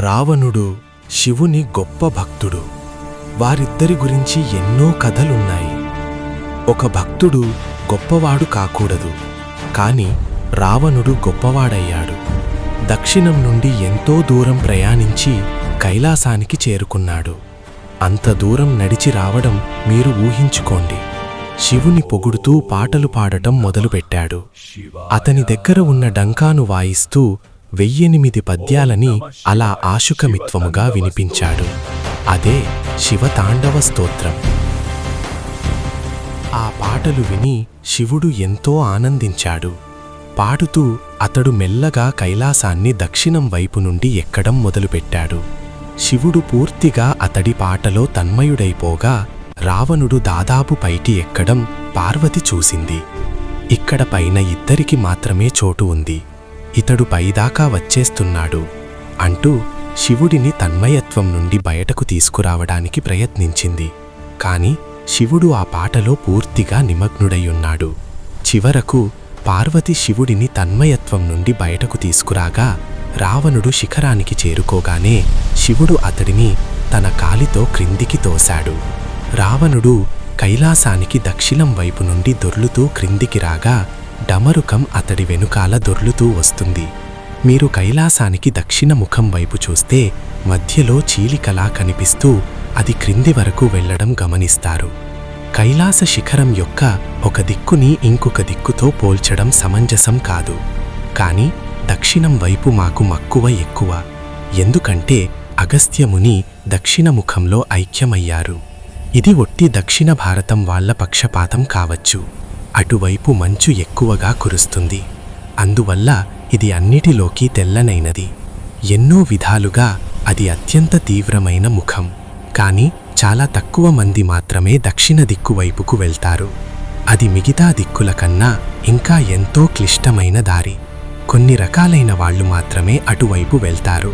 రావణుడు శివుని గొప్ప భక్తుడు. వారిద్దరి గురించి ఎన్నో కథలున్నాయి. ఒక భక్తుడు గొప్పవాడు కాకూడదు. కాని రావణుడు గొప్పవాడయ్యాడు. దక్షిణం నుండి ఎంతో దూరం ప్రయాణించి కైలాసానికి చేరుకున్నాడు. అంత దూరం నడిచి రావడం మీరు ఊహించుకోండి. శివుని పొగుడుతూ పాటలు పాడటం మొదలుపెట్టాడు. అతని దగ్గర ఉన్న డంకాను వాయిస్తూ వెయ్యెనిమిది పద్యాలని అలా ఆశుకమిత్వముగా వినిపించాడు. అదే శివతాండవ స్తోత్రం. ఆ పాటలు విని శివుడు ఎంతో ఆనందించాడు. పాడుతూ అతడు మెల్లగా కైలాసాన్ని దక్షిణం వైపు నుండి ఎక్కడం మొదలుపెట్టాడు. శివుడు పూర్తిగా అతడి పాటలో తన్మయుడైపోగా రావణుడు దాదాపు పైటి ఎక్కడం పార్వతి చూసింది. ఇక్కడ పైన ఇద్దరికి మాత్రమే చోటు ఉంది. ఇతడు పైదాకా వచ్చేస్తున్నాడు అంటూ శివుడిని తన్మయత్వం నుండి బయటకు తీసుకురావడానికి ప్రయత్నించింది. కాని శివుడు ఆ పాటలో పూర్తిగా నిమగ్నుడయ్యున్నాడు. చివరకు పార్వతి శివుడిని తన్మయత్వం నుండి బయటకు తీసుకురాగా రావణుడు శిఖరానికి చేరుకోగానే శివుడు అతడిని తన కాలితో క్రిందికి తోశాడు. రావణుడు కైలాసానికి దక్షిణం వైపు నుండి దొర్లుతూ క్రిందికి రాగా డమరుకం అతడి వెనుకాల దొర్లుతూ వస్తుంది. మీరు కైలాసానికి దక్షిణ ముఖం వైపు చూస్తే మధ్యలో చీలికలా కనిపిస్తూ అది క్రింది వరకు వెళ్ళడం గమనిస్తారు. కైలాస శిఖరం యొక్క ఒక దిక్కుని ఇంకొక దిక్కుతో పోల్చడం సమంజసం కాదు. కాని దక్షిణం వైపు మాకు మక్కువ ఎక్కువ. ఎందుకంటే అగస్త్యముని దక్షిణముఖంలో ఐక్యమయ్యారు. ఇది ఒట్టి దక్షిణ భారతం వాళ్ళ పక్షపాతం కావచ్చు. అటువైపు మంచు ఎక్కువగా కురుస్తుంది. అందువల్ల ఇది అన్నిటిలోకి తెల్లనైనది. ఎన్నో విధాలుగా అది అత్యంత తీవ్రమైన ముఖం. కానీ చాలా తక్కువ మంది మాత్రమే దక్షిణ దిక్కు వైపుకు వెళ్తారు. అది మిగతా దిక్కుల కన్నా ఇంకా ఎంతో క్లిష్టమైన దారి. కొన్ని రకాలైన వాళ్ళు మాత్రమే అటువైపు వెళ్తారు.